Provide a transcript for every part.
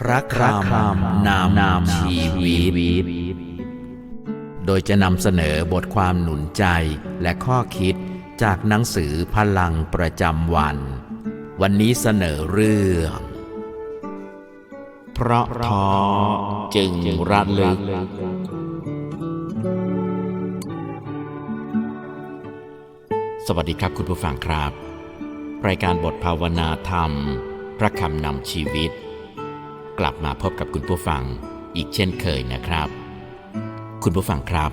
พระคำนามนามชีวิต โดยจะนำเสนอบทความหนุนใจและข้อคิดจากหนังสือพลังประจำวัน วันนี้เสนอเรื่อง เพราะท้อจึงระลึก สวัสดีครับคุณผู้ฟังครับ รายการบทภาวนาธรรม พระคำนำชีวิต กลับมาพบกับคุณผู้ฟังอีกเช่นเคยนะครับ คุณผู้ฟังครับ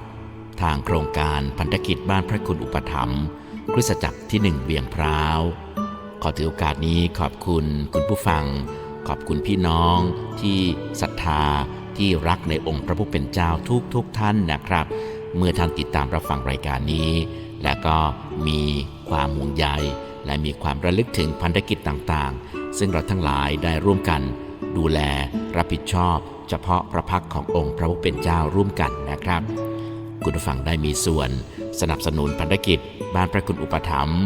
ทางโครงการพันธกิจบ้านพระคุณอุปถัมภ์คริสตจักรที่หนึ่งเวียงพร้าว ขอถือโอกาสนี้ขอบคุณคุณผู้ฟัง ขอบคุณพี่น้องที่ศรัทธาที่รักในองค์พระผู้เป็นเจ้าทุกทุกท่านนะครับ เมื่อท่านติดตามรับฟังรายการนี้ และก็มีความห่วงใย และมีความระลึกถึงพันธกิจต่างๆ ซึ่งเราทั้งหลายได้ร่วมกัน ดูแล รับผิดชอบ เฉพาะพระพักขององค์พระผู้เป็นเจ้าร่วมกันนะครับ คุณผู้ฟังได้มีส่วน สนับสนุนพันธกิจ บ้านพระคุณอุปถัมภ์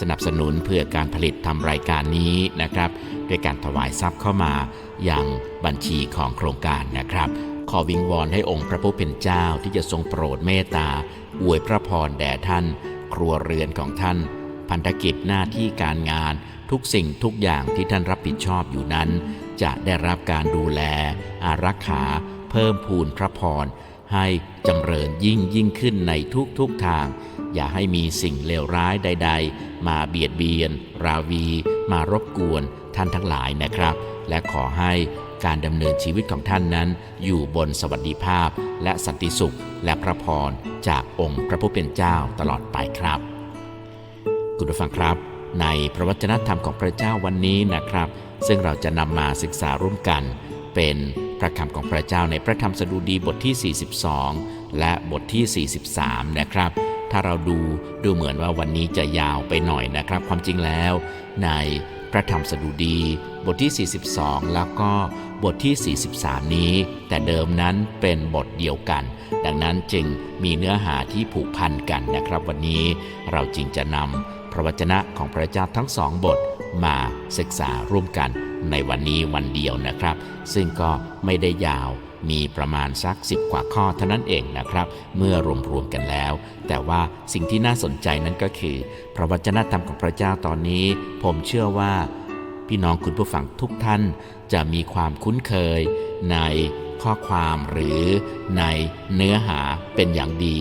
สนับสนุนเพื่อการผลิตทำรายการนี้นะครับด้วยการถวายทรัพย์เข้ามาอย่างบัญชีของโครงการนะครับ ขอวิงวอนให้องค์พระผู้เป็นเจ้าที่จะทรงโปรดเมตตาอวยพระพรแด่ท่าน ครัวเรือนของท่าน พันธกิจหน้าที่การงานทุกสิ่งทุกอย่างที่ท่านรับผิดชอบอยู่นั้น จะได้รับการดูแล อารักขา เพิ่มพูนพระพร ให้จำเริญยิ่งยิ่งขึ้นในทุกทุกทาง อย่าให้มีสิ่งเลวร้ายใด ๆ มาเบียดเบียน ราวี มารบกวนท่านทั้งหลายนะครับ และขอให้การดำเนินชีวิตของท่านนั้น อยู่บนสวัสดิภาพ และสันติสุข และพระพรจากองค์พระผู้เป็นเจ้าตลอดไปครับ คุณผู้ฟังครับ ในพระวจนะธรรมของพระเจ้าวันนี้นะครับ ซึ่งเราจะนำมาศึกษาร่วมกัน เป็นพระคำของพระเจ้าในพระธรรมสดุดีบทที่ 42 และบทที่ 43 นะครับ ถ้าเราดูดูเหมือนว่าวันนี้จะยาวไปหน่อยนะครับ ความจริงแล้ว ในพระธรรมสดุดีบทที่ 42 แล้วก็บทที่ 43 นี้ แต่เดิมนั้นเป็นบทเดียวกัน ดังนั้นจึงมีเนื้อหาที่ผูกพันกันนะครับ วันนี้เราจึงจะนำพระวจนะของพระเจ้าทั้งสองบท มาศึกษาร่วมกันในวันนี้วันเดียวนะครับ ซึ่งก็ไม่ได้ยาวมีประมาณสักสิบกว่าข้อเท่านั้นเองนะครับ เมื่อรวมๆกันแล้ว แต่ว่าสิ่งที่น่าสนใจนั้นก็คือ พระวจนะธรรมของพระเจ้าตอนนี้ ผมเชื่อว่า พี่น้องคุณผู้ฟังทุกท่าน จะมีความคุ้นเคย ในข้อความหรือในเนื้อหาเป็นอย่างดี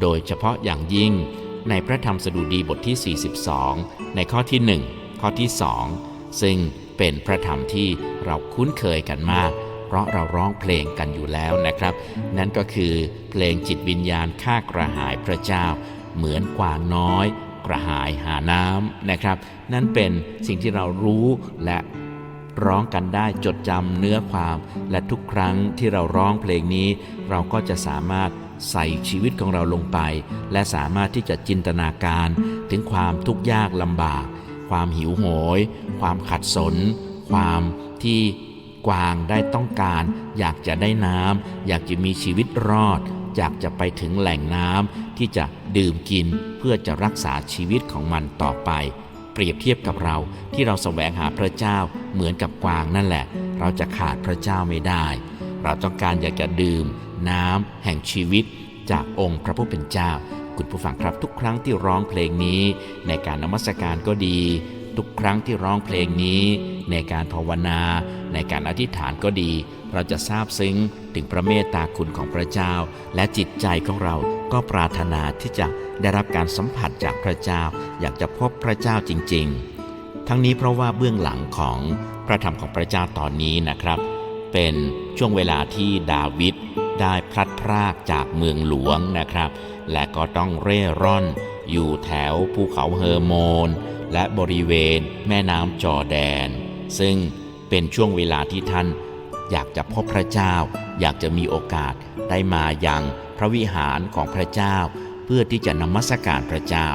โดยเฉพาะอย่างยิ่ง ในพระธรรมสดุดีบทที่ 42 ในข้อที่ 1 ข้อที่2ซึ่งเป็นพระธรรมที่เราคุ้นเคยกันมาก เพราะเราร้องเพลงกันอยู่แล้วนะครับ นั่นก็คือเพลงจิตวิญญาณข้ากระหายพระเจ้า เหมือนกวางน้อย กระหายหาน้ำนะครับ นั่นเป็นสิ่งที่เรารู้และร้องกันได้จดจำเนื้อความ และทุกครั้งที่เราร้องเพลงนี้ เราก็จะสามารถใส่ชีวิตของเราลงไป และสามารถที่จะจินตนาการถึงความทุกข์ยากลำบาก ความหิวโหย ความขัดสน ความที่กวางได้ต้องการ อยากจะได้น้ำอยากจะมีชีวิตรอด อยากจะไปถึงแหล่งน้ำที่จะดื่มกินเพื่อจะรักษาชีวิตของมันต่อไป เปรียบเทียบกับเราที่เราแสวงหาพระเจ้าเหมือนกับกวางนั่นแหละ เราจะขาดพระเจ้าไม่ได้ เราต้องการอยากจะดื่ม น้ำแห่งชีวิตจากองค์พระผู้เป็นเจ้า คุณผู้ฟังครับทุกครั้งที่ร้องเพลงนี้ ในการนมัสการก็ดี ทุกครั้งที่ร้องเพลงนี้ ในการภาวนา ในการอธิษฐานก็ดี เราจะทราบซึ้งถึงพระเมตตาคุณของพระเจ้า และจิตใจของเราก็ปรารถนาที่จะได้รับการสัมผัสจากพระเจ้า อยากจะพบพระเจ้าจริง ๆ ทั้งนี้เพราะว่าเบื้องหลังของพระธรรมของพระเจ้าตอนนี้นะครับ เป็นช่วงเวลาที่ดาวิดได้พลัดพรากจากเมืองหลวงนะครับ และก็ต้องเร่ร่อน อยู่แถวภูเขาเฮอร์โมน และบริเวณแม่น้ำจอแดน ซึ่งเป็นช่วงเวลาที่ท่าน อยากจะพบพระเจ้า อยากจะมีโอกาสได้มายังพระวิหารของพระเจ้า เพื่อที่จะนมัสการพระเจ้า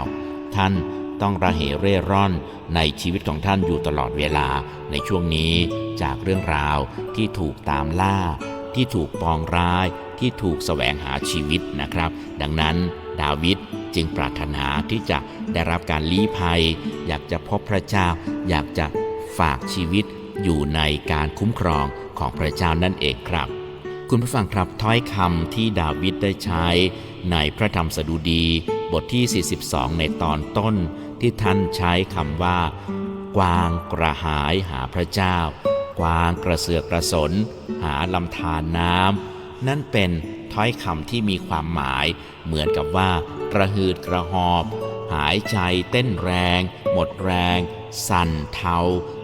ท่านต้องระเหเร่ร่อนในชีวิตของท่านอยู่ตลอดเวลาในช่วงนี้จากเรื่องราวที่ถูกตามล่า ที่ถูกปองร้าย ที่ถูกแสวงหาชีวิตนะครับ ดังนั้นดาวิดจึงปรารถนาที่จะได้รับการลี้ภัย อยากจะพบพระเจ้า อยากจะฝากชีวิตอยู่ในการคุ้มครองของพระเจ้านั่นเองครับ คุณผู้ฟังครับถ้อยคำที่ดาวิดได้ใช้ในพระธรรมสดุดี บทที่ 42 ในตอนต้น ที่ท่านใช้คำว่า กวางกระหายหาพระเจ้า กวางกระเสือกกระสน หาลำธารน้ำ นั่นเป็นถ้อยคำที่มีความหมาย เหมือนกับว่า กระหืดกระหอบ หายใจเต้นแรง หมดแรง สั่นเทา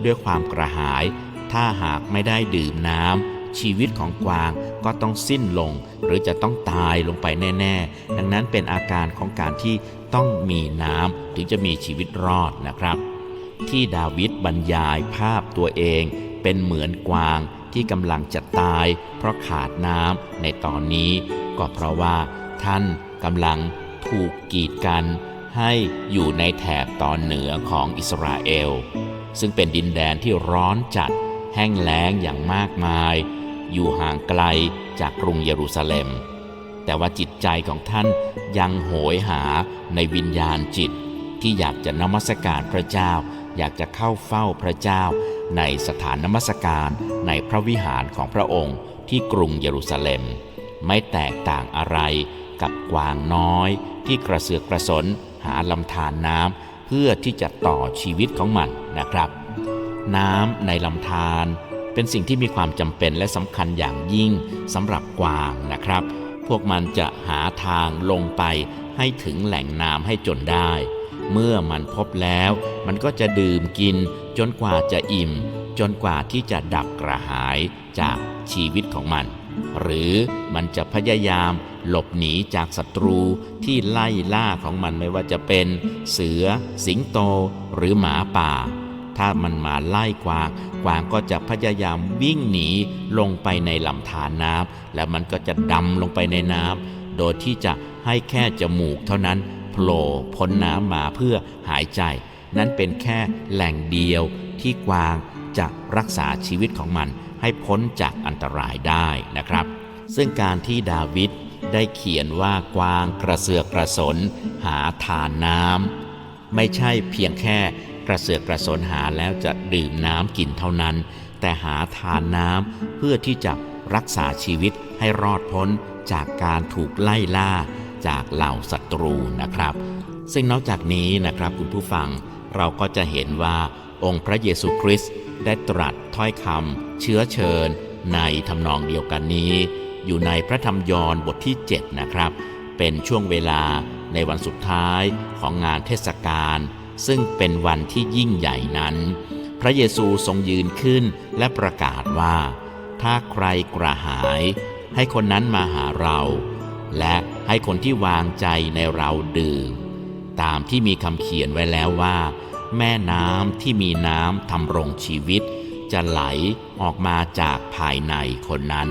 ด้วยความกระหาย ถ้าหากไม่ได้ดื่มน้ำชีวิตของกวางก็ต้องสิ้นลง หรือจะต้องตายลงไปแน่ ๆ ดังนั้นเป็นอาการของการที่ต้องมีน้ำถึงจะมีชีวิตรอดนะครับ ที่ดาวิดบรรยายภาพตัวเองเป็นเหมือนกวาง ที่กำลังจะตายเพราะขาดน้ำในตอนนี้ ก็เพราะว่าท่านกำลังถูกกีดกัน ให้อยู่ในแถบตอนเหนือของอิสราเอล ซึ่งเป็นดินแดนที่ร้อนจัด แห้งแล้งอย่างมากมาย อยู่ห่างไกลจากกรุงเยรูซาเล็ม แต่ว่าจิตใจของท่านยังโหยหาในวิญญาณจิต ที่อยากจะนมัสการพระเจ้า อยากจะเข้าเฝ้าพระเจ้า ในสถานนมัสการในพระวิหารของพระองค์ที่กรุงเยรูซาเล็ม ไม่แตกต่างอะไรกับกวางน้อย ที่กระเสือกกระสนหาลำธารน้ำเพื่อที่จะต่อชีวิตของมันนะครับ น้ำในลำธารเป็นสิ่งที่มีความจำเป็นและสำคัญอย่างยิ่งสำหรับกวางนะครับ พวกมันจะหาทางลงไปให้ถึงแหล่งน้ำให้จนได้ เมื่อมันพบแล้ว มันก็จะดื่มกินจนกว่าจะอิ่ม จนกว่าที่จะดับกระหายจากชีวิตของมัน หรือมันจะพยายามหลบหนีจากศัตรูที่ไล่ล่าของมันไม่ว่าจะเป็นเสือ สิงโตหรือหมาป่า ถ้ามันมาไล่กวางกวางก็จะพยายามวิ่งหนีลงไปในลำธารน้ำแล้วมันก็จะดำลงไปในน้ำโดยที่จะให้แค่จมูกเท่านั้น โผล่พ้นน้ำมาเพื่อหายใจ นั่นเป็นแค่แหล่งเดียวที่กวางจะรักษาชีวิตของมันให้พ้นจากอันตรายได้นะครับ ซึ่งการที่ดาวิดได้เขียนว่ากวางกระเสือกกระสนหาทานน้ำไม่ใช่เพียงแค่กระเสือกกระสนหาแล้วจะดื่มน้ำกินเท่านั้น แต่หาทานน้ำเพื่อที่จะรักษาชีวิตให้รอดพ้นจากการถูกไล่ล่า จากเหล่าศัตรูนะครับ ซึ่งนอกจากนี้นะครับคุณผู้ฟังเราก็จะเห็นว่าองค์พระเยซูคริสต์ได้ตรัสถ้อยคำเชื้อเชิญ ในทำนองเดียวกันนี้ อยู่ในพระธรรมยอห์นบทที่ 7 นะครับ เป็นช่วงเวลาในวันสุดท้ายของงานเทศกาลซึ่งเป็นวันที่ยิ่งใหญ่นั้น พระเยซูทรงยืนขึ้นและประกาศว่า ถ้าใครกระหาย ให้คนนั้นมาหาเรา และ ให้คนที่วางใจในเราดื่ม ตามที่มีคำเขียนไว้แล้วว่า แม่น้ำที่มีน้ำทำรงชีวิต จะไหลออกมาจากภายในคนนั้น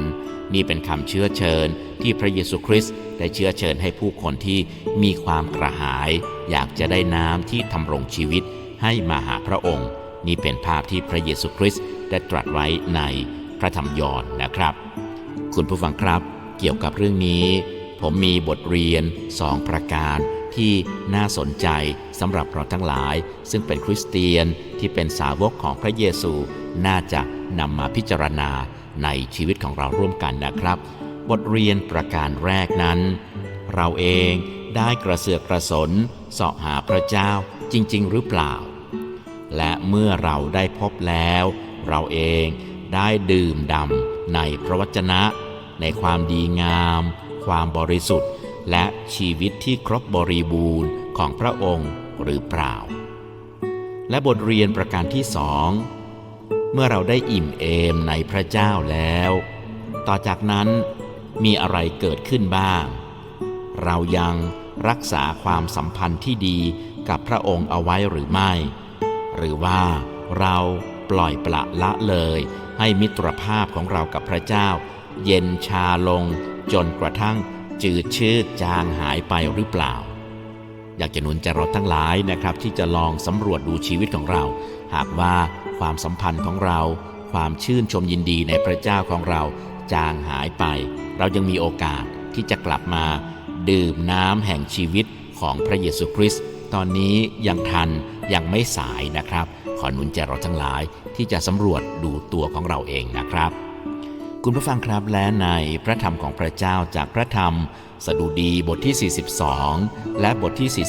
นี่เป็นคำเชื้อเชิญที่พระเยซูคริสต์ได้เชื้อเชิญให้ผู้คนที่มีความกระหาย อยากจะได้น้ำที่ทำรงชีวิตให้มาหาพระองค์ นี่เป็นภาพที่พระเยซูคริสต์ได้ตรัสไว้ในพระธรรมยอห์นนะครับ คุณผู้ฟังครับ เกี่ยวกับเรื่องนี้ ผมมีบทเรียนสองประการที่น่าสนใจสำหรับเราทั้งหลาย ซึ่งเป็นคริสเตียนที่เป็นสาวกของพระเยซู น่าจะนำมาพิจารณาในชีวิตของเราร่วมกันนะครับ บทเรียนประการแรกนั้น เราเองได้กระเสือกกระสนเสาะหาพระเจ้าจริง ๆ หรือเปล่า และเมื่อเราได้พบแล้ว เราเองได้ดื่มด่ำในพระวจนะ ในความดีงาม ความบริสุทธิ์ และชีวิตที่ครบบริบูรณ์ของพระองค์หรือเปล่า และบทเรียนประการที่สองเมื่อเราได้อิ่มเอมในพระเจ้าแล้ว ต่อจากนั้นมีอะไรเกิดขึ้นบ้าง เรายังรักษาความสัมพันธ์ที่ดีกับพระองค์เอาไว้หรือไม่ หรือว่าเราปล่อยปละละเลย ให้มิตรภาพของเรากับพระเจ้า เย็นชาลง จนกระทั่งจืดชืดจางหายไปหรือเปล่า อยากจะหนุนใจเราทั้งหลายนะครับที่จะลองสำรวจดูชีวิตของเรา หากว่าความสัมพันธ์ของเรา ความชื่นชมยินดีในพระเจ้าของเรา จางหายไป เรายังมีโอกาสที่จะกลับมา ดื่มน้ำแห่งชีวิตของพระเยซูคริสต์ตอนนี้ยังทันยังไม่สายนะครับ ขอหนุนใจเราทั้งหลายที่จะสำรวจดูตัวของเราเองนะครับ คุณผู้ฟังครับและในพระธรรมของพระเจ้าจากพระธรรม สดุดีบทที่ 42 และบทที่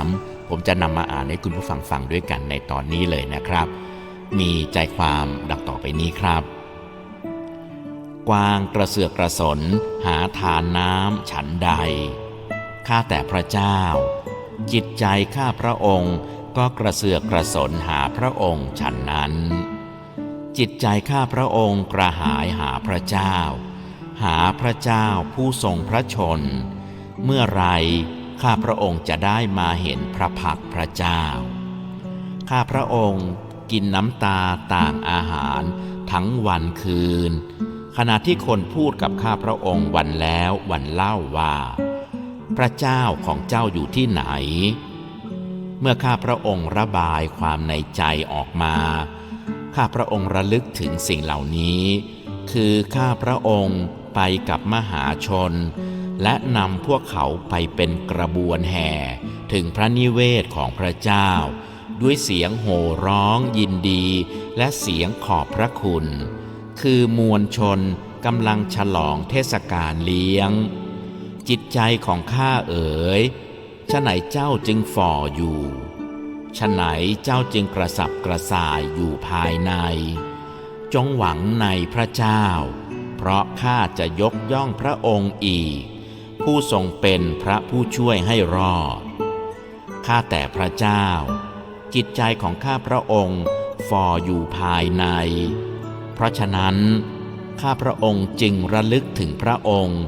43 ผมจะนำมาอ่านให้คุณผู้ฟังฟังด้วยกันในตอนนี้เลยนะครับ มีใจความดังต่อไปนี้ครับ กวางกระเสือกกระสนหาทานน้ำฉันใด ข้าแต่พระเจ้า จิตใจข้าพระองค์ก็กระเสือกกระสนหาพระองค์ฉันนั้น จิตใจข้าพระองค์กระหายหาพระเจ้า หาพระเจ้าผู้ทรงพระชน เมื่อไรข้าพระองค์จะได้มาเห็นพระพักพระเจ้า ข้าพระองค์กินน้ำตาต่างอาหารทั้งวันคืน ขณะที่คนพูดกับข้าพระองค์วันแล้ววันเล่าว่า พระเจ้าของเจ้าอยู่ที่ไหน เมื่อข้าพระองค์ระบายความในใจออกมา ข้าพระองค์ระลึกถึงสิ่งเหล่านี้ คือข้าพระองค์ไปกับมหาชน และนำพวกเขาไปเป็นกระบวนแห่ ถึงพระนิเวศของพระเจ้า ด้วยเสียงโห่ร้องยินดี และเสียงขอบพระคุณ คือมวลชนกำลังฉลองเทศกาลเลี้ยง จิตใจของข้าเอ๋ยฉะไหนเจ้าจึงฝ่ออยู่ ฉะไหนเจ้าจึงกระสับกระส่ายอยู่ภายใน จงหวังในพระเจ้า เพราะข้าจะยกย่องพระองค์อีก ผู้ทรงเป็นพระผู้ช่วยให้รอด ข้าแต่พระเจ้า จิตใจของข้าพระองค์ฝ่ออยู่ภายใน เพราะฉะนั้น ข้าพระองค์จึงระลึกถึงพระองค์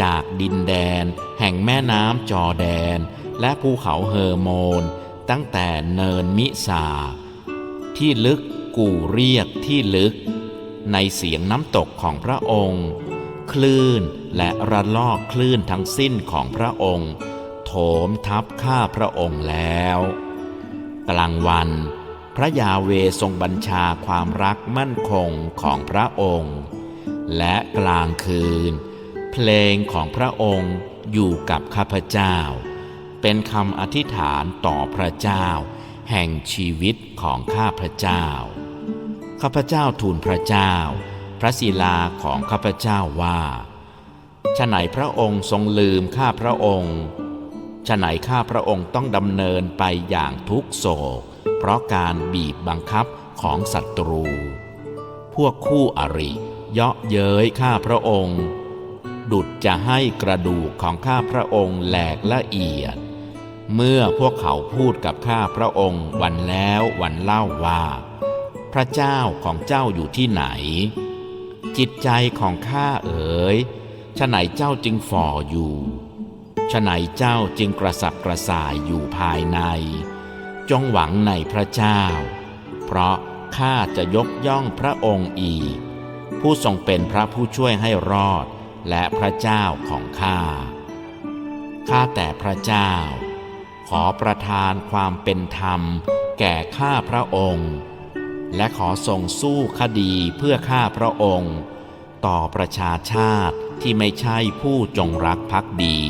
จากดินแดน แห่งแม่น้ำจอแดน และภูเขาเฮอร์โมน ตั้งแต่เนินมิซาที่ลึกกู่เรียกที่ลึก ในเสียงน้ำตกของพระองค์ คลื่นและระลอกคลื่นทั้งสิ้นของพระองค์ โถมทับข้าพระองค์แล้ว กลางวัน พระยาเวทรงบัญชาความรักมั่นคงของพระองค์ และกลางคืน เพลงของพระองค์อยู่กับข้าพเจ้า เป็นคำอธิษฐานต่อพระเจ้า แห่งชีวิตของข้าพระเจ้า ข้าพระเจ้าทูลพระเจ้า พระศิลาของข้าพระเจ้าว่าฉะไหนพระองค์ทรงลืมข้าพระองค์ฉะไหนข้าพระองค์ต้องดำเนินไปอย่างทุกโศก เพราะการบีบบังคับของศัตรู พวกคู่อริเยาะเย้ยข้าพระองค์ ดุดจะให้กระดูกของข้าพระองค์แหลกละเอียด เมื่อพวกเขาพูดกับข้าพระองค์วันแล้ววันเล่าว่า พระเจ้าของเจ้าอยู่ที่ไหน จิตใจของข้าเอ๋ยฉะไหนเจ้าจึงฝ่ออยู่ฉะไหนเจ้าจึงกระสับกระส่ายอยู่ภายใน จงหวังในพระเจ้า เพราะข้าจะยกย่องพระองค์อีก ผู้ทรงเป็นพระผู้ช่วยให้รอดและพระเจ้าของข้าข้าแต่พระเจ้า ขอประทานความเป็นธรรม แก่ข้าพระองค์ และขอทรงสู้คดีเพื่อข้าพระองค์ ต่อประชาชาติที่ไม่ใช่ผู้จงรักภักดี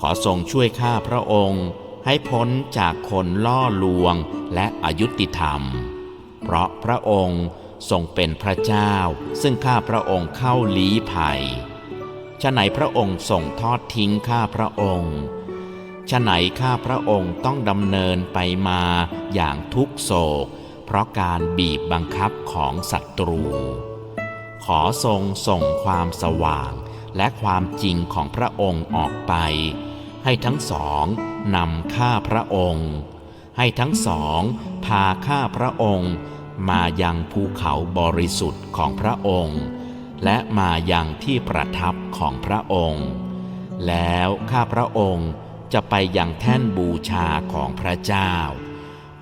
ขอทรงช่วยข้าพระองค์ให้พ้นจากคนล่อลวงและอายุติธรรม เพราะพระองค์ทรงเป็นพระเจ้า ซึ่งข้าพระองค์เข้าลี้ภัยฉะไหนพระองค์ส่งทอดทิ้งข้าพระองค์ ฉะไหนข้าพระองค์ต้องดำเนินไปมาอย่างทุกโศก เพราะการบีบบังคับของศัตรู ขอทรงส่งความสว่างและความจริงของพระองค์ออกไป ให้ทั้งสองนำข้าพระองค์ ให้ทั้งสองพาข้าพระองค์มายังภูเขาบริสุทธิ์ของพระองค์ และมายังที่ประทับของพระองค์ แล้วข้าพระองค์ จะไปยังแท่นบูชาของพระเจ้า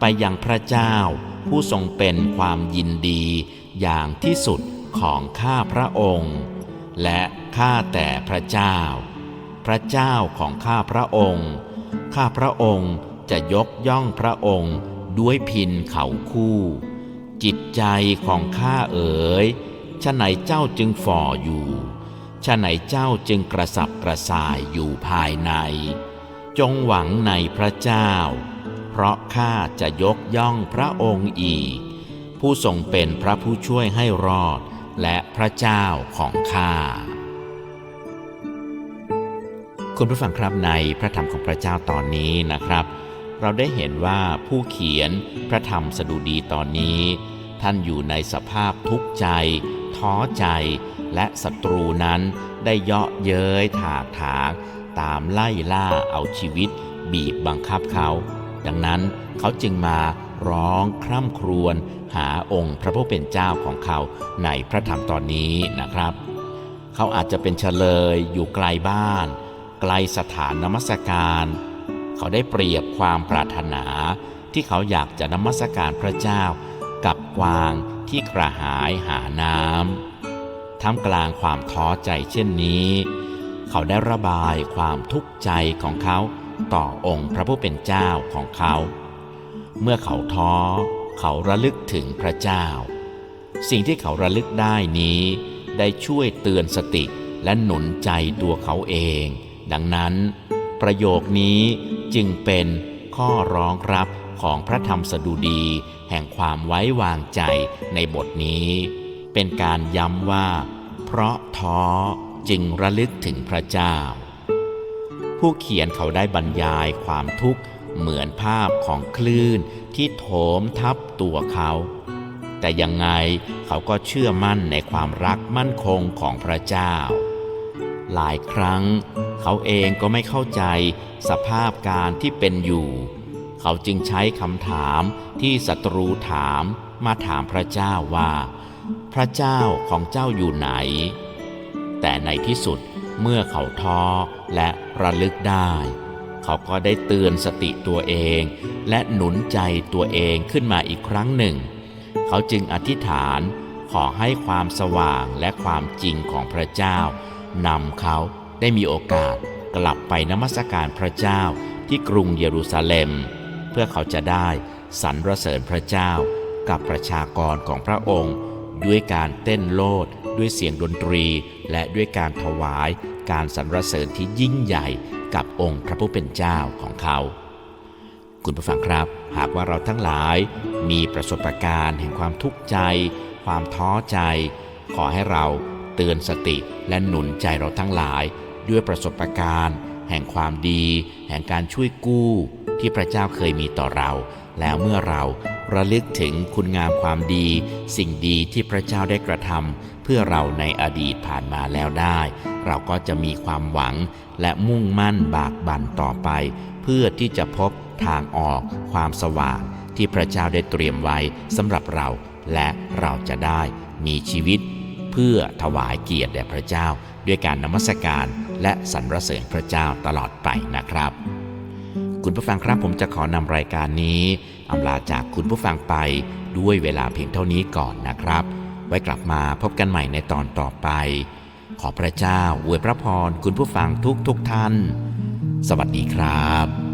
ไปยังพระเจ้าผู้ทรงเป็นความยินดีอย่างที่สุดของข้าพระองค์ และข้าแต่พระเจ้า พระเจ้าของข้าพระองค์ ข้าพระองค์จะยกย่องพระองค์ด้วยพินเขาคู่ จิตใจของข้าเอ๋ยฉะไหนเจ้าจึงฝ่ออยู่ฉะไหนเจ้าจึงกระสับกระส่ายอยู่ภายใน จงหวังในพระเจ้า เพราะข้าจะยกย่องพระองค์อีก ผู้ทรงเป็นพระผู้ช่วยให้รอดและพระเจ้าของข้าคุณผู้ฟังครับในพระธรรมของพระเจ้าตอนนี้นะครับ เราได้เห็นว่าผู้เขียนพระธรรมสดุดีตอนนี้ ท่านอยู่ในสภาพทุกข์ใจ ท้อใจ และศัตรูนั้นได้เยาะเย้ยถากถาง ตามไล่ล่าเอาชีวิต บีบบังคับเขา ดังนั้นเขาจึงมาร้องคร่ำครวญหาองค์พระผู้เป็นเจ้าของเขาในพระธรรมตอนนี้นะครับ เขาอาจจะเป็นเฉลยอยู่ไกลบ้าน ไกลสถานนมัสการ เขาได้เปรียบความปรารถนา ที่เขาอยากจะนมัสการพระเจ้า กับกวางที่กระหายหาน้ำท่ามกลางความท้อใจเช่นนี้ เขาได้ระบายความทุกข์ใจของเขาต่อองค์พระผู้เป็นเจ้าของเขา เมื่อเขาท้อ เขาระลึกถึงพระเจ้า สิ่งที่เขาระลึกได้นี้ได้ช่วยเตือนสติและหนุนใจตัวเขาเอง ดังนั้น ประโยคนี้จึงเป็นข้อร้องรับของพระธรรมสดุดีแห่งความไว้วางใจในบทนี้ เป็นการย้ำว่า เพราะท้อ จึงระลึกถึงพระเจ้า ผู้เขียนเขาได้บรรยายความทุกข์เหมือนภาพของคลื่นที่โถมทับตัวเขา แต่ยังไงเขาก็เชื่อมั่นในความรักมั่นคงของพระเจ้า หลายครั้ง เขาเองก็ไม่เข้าใจสภาพการที่เป็นอยู่ เขาจึงใช้คำถามที่ศัตรูถามมาถามพระเจ้าว่า พระเจ้าของเจ้าอยู่ไหน แต่ในที่สุดเมื่อเขาท้อและระลึกได้ เขาก็ได้เตือนสติตัวเอง และหนุนใจตัวเองขึ้นมาอีกครั้งหนึ่ง เขาจึงอธิษฐานขอให้ความสว่างและความจริงของพระเจ้านำเขาได้มีโอกาสกลับไปนมัสการพระเจ้าที่กรุงเยรูซาเล็ม เพื่อเขาจะได้สรรเสริญพระเจ้ากับประชากรของพระองค์ ด้วยการเต้นโลดด้วยเสียงดนตรี และด้วยการถวายการสรรเสริญที่ยิ่งใหญ่กับองค์พระผู้เป็นเจ้าของเขา คุณผู้ฟังครับ หากว่าเราทั้งหลายมีประสบการณ์แห่งความทุกข์ใจ ความท้อใจ ขอให้เราเตือนสติและหนุนใจเราทั้งหลาย ด้วยประสบการณ์แห่งความดี แห่งการช่วยกู้ ที่พระเจ้าเคยมีต่อเรา แล้วเมื่อเราระลึกถึงคุณงามความดี สิ่งดีที่พระเจ้าได้กระทำ เพื่อเราในอดีตผ่านมาแล้วได้ เราก็จะมีความหวังและมุ่งมั่นบากบั่นต่อไป เพื่อที่จะพบทางออกความสว่างที่พระเจ้าได้เตรียมไว้สำหรับเราและเราจะได้มีชีวิต เพื่อถวายเกียรติแด่พระเจ้า ด้วยการนมัสการและสรรเสริญพระเจ้าตลอดไปนะครับ คุณผู้ฟังครับผมจะขอนำรายการนี้อำลาจากคุณผู้ฟังไปด้วยเวลาเพียงเท่านี้ก่อนนะครับ ไว้กลับมาพบกันใหม่ในตอนต่อไป ขอพระเจ้าอวยพระพรคุณผู้ฟังทุกทุกท่าน สวัสดีครับ